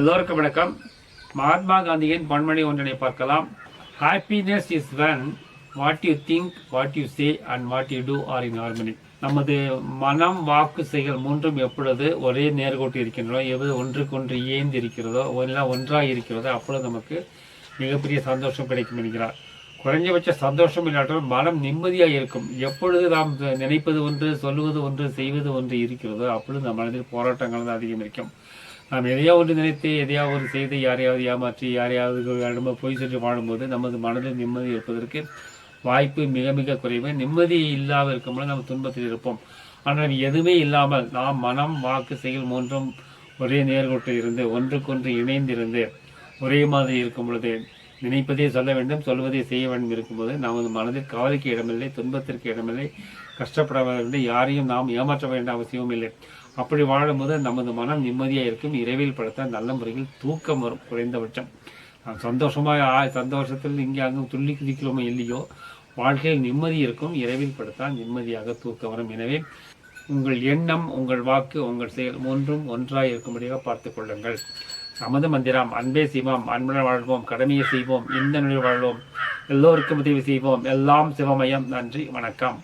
எல்லோருக்கும் வணக்கம். மகாத்மா காந்தியின் பன்மணி ஒன்றனை பார்க்கலாம். Happiness is when what you think what you say and what you do are in harmony நமது மனம் வாக்கு செயல் மூன்றும் எப்பொழுது ஒரே நேர்கோட்டு இருக்கின்றதோ எவ்வளவு ஒன்றுக்கு ஒன்று இருக்கிறதோ எல்லாம் ஒன்றாக இருக்கிறதோ அப்பொழுது நமக்கு மிகப்பெரிய சந்தோஷம் கிடைக்கும் என்கிறார். குறைஞ்சபட்ச சந்தோஷம் இல்லாட்டாலும் மனம் நிம்மதியாக இருக்கும். எப்பொழுது நாம் நினைப்பது ஒன்று சொல்லுவது ஒன்று செய்வது ஒன்று இருக்கிறதோ அப்பொழுது நம் மனதில் போராட்டங்கள் தான் அதிகம் இருக்கும். நாம் எதையோ ஒன்று நினைத்து எதையாவது ஒரு செய்து யாரையாவது ஏமாற்றி யாரையாவது இடமா போய் சென்று வாழும்போது நமது மனதில் நிம்மதி இருப்பதற்கு வாய்ப்பு மிக மிக குறைவு. நிம்மதி இல்லாமல் இருக்கும்போது நம்ம துன்பத்தில் இருப்போம். ஆனால் எதுவுமே இல்லாமல் நாம் மனம் வாக்கு செயல் மூன்றும் ஒரே நேர்கோட்டில் இருந்து ஒன்றுக்கொன்று இணைந்திருந்து ஒரே மாதிரி இருக்கும் பொழுது நினைப்பதே சொல்ல வேண்டும் சொல்வதே செய்ய வேண்டும் இருக்கும்போது நமது மனதில் கவலைக்கு இடமில்லை துன்பத்திற்கு இடமில்லை கஷ்டப்பட வேண்டும் யாரையும் நாம் ஏமாற்ற வேண்டிய அவசியமும் இல்லை. அப்படி வாழும்போது நமது மனம் நிம்மதியாக இருக்கும். இரவில் படுத்த நல்ல முறையில் தூக்கம் வரும் குறைந்தபட்சம். சந்தோஷமாக ஆ- சந்தோஷத்தில் இங்கே அங்கே துள்ளி குதிக்கிறோமோ இல்லையோ வாழ்க்கையில் நிம்மதி இருக்கும். இரவில் படுத்தால் நிம்மதியாக தூக்கம் வரும். எனவே உங்கள் எண்ணம் உங்கள் வாக்கு உங்கள் செயல் ஒன்றும் ஒன்றாக இருக்கும்படியாக பார்த்து கொள்ளுங்கள். நமது மந்திரம் அன்பே செய்வோம் அன்புடன் வாழ்வோம் கடமையை செய்வோம் இந்த நிலையில் வாழ்வோம் எல்லோருக்கும் உதவி செய்வோம் எல்லாம் சிவமயம். நன்றி வணக்கம்.